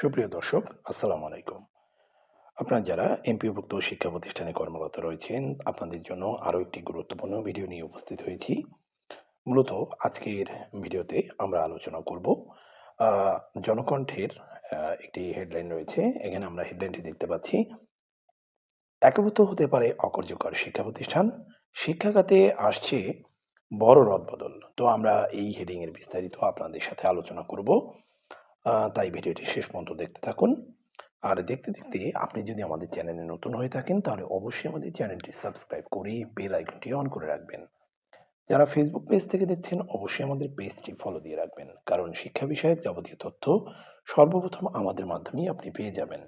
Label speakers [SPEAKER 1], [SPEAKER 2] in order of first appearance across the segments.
[SPEAKER 1] সুপ্রিয় দর্শক, আসসালামু আলাইকুম। আপনারা যারা এমপিওভুক্ত শিক্ষা প্রতিষ্ঠানে কর্মরত রয়েছেন, আপনাদের জন্য আরও একটি গুরুত্বপূর্ণ ভিডিও নিয়ে উপস্থিত হয়েছি। মূলত আজকের ভিডিওতে আমরা আলোচনা করব জনকণ্ঠের একটি হেডলাইন রয়েছে। এখানে আমরা হেডলাইনটি দেখতে পাচ্ছি। একীভূত হতে পারে অকার্যকর শিক্ষা প্রতিষ্ঠান। শিক্ষাখাতে আসছে বড় রদবদল। তো আমরা এই হেডিংয়ের বিস্তারিত আপনাদের সাথে আলোচনা করব। তাই ভিডিওটি শেষ পর্যন্ত দেখতে থাকুন। আর দেখতে দেখতে আপনি যদি আমাদের চ্যানেলে নতুন হয়ে থাকেন, তাহলে অবশ্যই আমাদের চ্যানেলটি সাবস্ক্রাইব করে বেল আইকনটি অন করে রাখবেন। যারা ফেসবুক পেজ থেকে দেখছেন, অবশ্যই আমাদের পেজটি ফলো দিয়ে রাখবেন। কারণ শিক্ষা বিষয়ক যাবতীয় তথ্য সর্বপ্রথম আমাদের মাধ্যমেই আপনি পেয়ে যাবেন।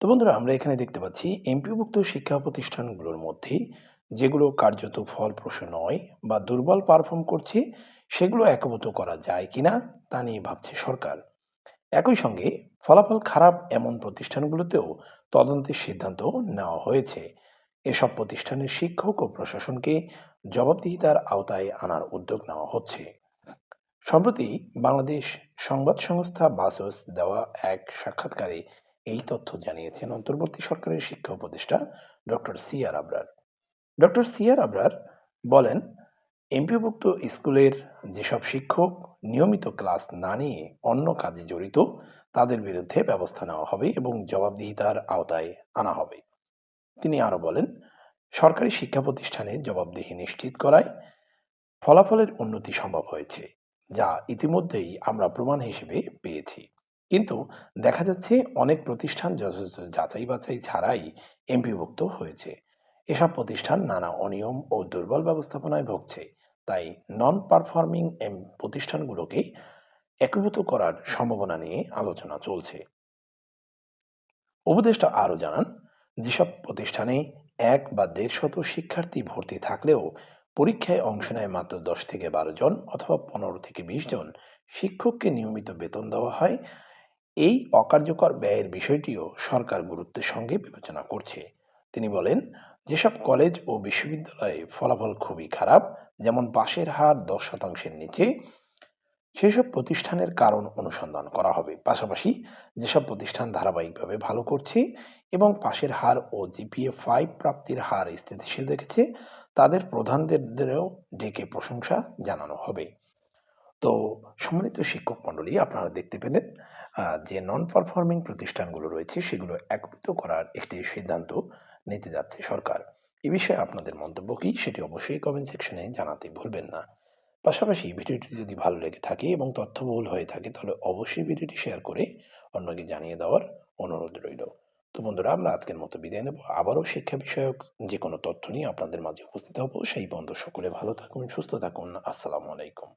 [SPEAKER 1] তো বন্ধুরা, আমরা এখানে দেখতে পাচ্ছি এমপিভুক্ত শিক্ষা প্রতিষ্ঠানগুলোর মধ্যে যেগুলো কার্যত ফলপ্রসূ নয় বা দুর্বল পারফর্ম করছে সেগুলো একভূত করা যায় কিনা তা নিয়ে ভাবছে সরকার। একই সঙ্গে ফলাফল খারাপ এমন প্রতিষ্ঠানগুলোতেও তদন্তের সিদ্ধান্ত নেওয়া হয়েছে। এসব প্রতিষ্ঠানের শিক্ষক ও প্রশাসনকে জবাবদিহিতার আওতায় আনার উদ্যোগ নেওয়া হচ্ছে। সম্প্রতি বাংলাদেশ সংবাদ সংস্থা বাসস দেওয়া এক সাক্ষাৎকারে এই তথ্য জানিয়েছেন অন্তর্বর্তী সরকারের শিক্ষা উপদেষ্টা doctor C R Abrar. Doctor C R Abrar বলেন এমপিভুক্ত স্কুলের যেসব শিক্ষক নিয়মিত ক্লাস না নিয়ে অন্য কাজে জড়িত, তাদের বিরুদ্ধে ব্যবস্থা নেওয়া হবে এবং জবাবদিহিতার আওতায় আনা হবে। তিনি আরও বলেন, সরকারি শিক্ষা প্রতিষ্ঠানে জবাবদিহি নিশ্চিত করায় ফলাফলের উন্নতি সম্ভব হয়েছে, যা ইতিমধ্যেই আমরা প্রমাণ হিসেবে পেয়েছি। কিন্তু দেখা যাচ্ছে অনেক প্রতিষ্ঠান যথাযথ যাচাই বাছাই ছাড়াই এমপিভুক্ত হয়েছে। এসব প্রতিষ্ঠান নানা অনিয়ম ও দুর্বল ব্যবস্থাপনায় ভুগছে। তাই নন পারফর্মিং এম প্রতিষ্ঠানগুলোকে একীভূত করার সম্ভাবনা নিয়ে আলোচনা চলছে। উপদেষ্টা আরও জানান, যেসব প্রতিষ্ঠানে এক বা দেড় শত শিক্ষার্থী ভর্তি থাকলেও পরীক্ষায় অংশ নেয় মাত্র দশ থেকে বারো জন অথবা পনেরো থেকে বিশ জন শিক্ষককে নিয়মিত বেতন দেওয়া হয়, এই অকার্যকর ব্যয়ের বিষয়টিও সরকার গুরুত্বের সঙ্গে বিবেচনা করছে। তিনি বলেন যেসব কলেজ ও বিশ্ববিদ্যালয়ে ফলাফল খুবই খারাপ, যেমন পাশের হার দশ শতাংশের নিচে, সেসব প্রতিষ্ঠানের কারণ অনুসন্ধান করা হবে। পাশাপাশি যেসব প্রতিষ্ঠান ধারাবাহিকভাবে ভালো করছে এবং পাশের হার ও জিপিএ ফাইভ প্রাপ্তির হার স্থিতিশীল রেখেছে, তাদের প্রধানদেরও ডেকে প্রশংসা জানানো হবে। তো সম্মানিত শিক্ষক মণ্ডলী, আপনারা দেখতে পেলেন যে নন পারফর্মিং প্রতিষ্ঠানগুলো রয়েছে, সেগুলো একত্রিত করার একটি সিদ্ধান্ত নিতে যাচ্ছে সরকার। এ বিষয়ে আপনাদের মন্তব্য কি সেটি অবশ্যই কমেন্ট সেকশনে জানাতে ভুলবেন না। পাশাপাশি ভিডিওটি যদি ভালো লেগে থাকে এবং তথ্যবহুল হয়ে থাকে, তাহলে অবশ্যই ভিডিওটি শেয়ার করে অন্যকে জানিয়ে দেওয়ার অনুরোধ রইল। তো বন্ধুরা, আমরা আজকের মতো বিদায় নেব। আবারও শিক্ষা বিষয়ক যে কোনো তথ্য নিয়ে আপনাদের মাঝে উপস্থিত হব। সেই বন্ধু সকলে ভালো থাকুন, সুস্থ থাকুন। আসসালামু আলাইকুম।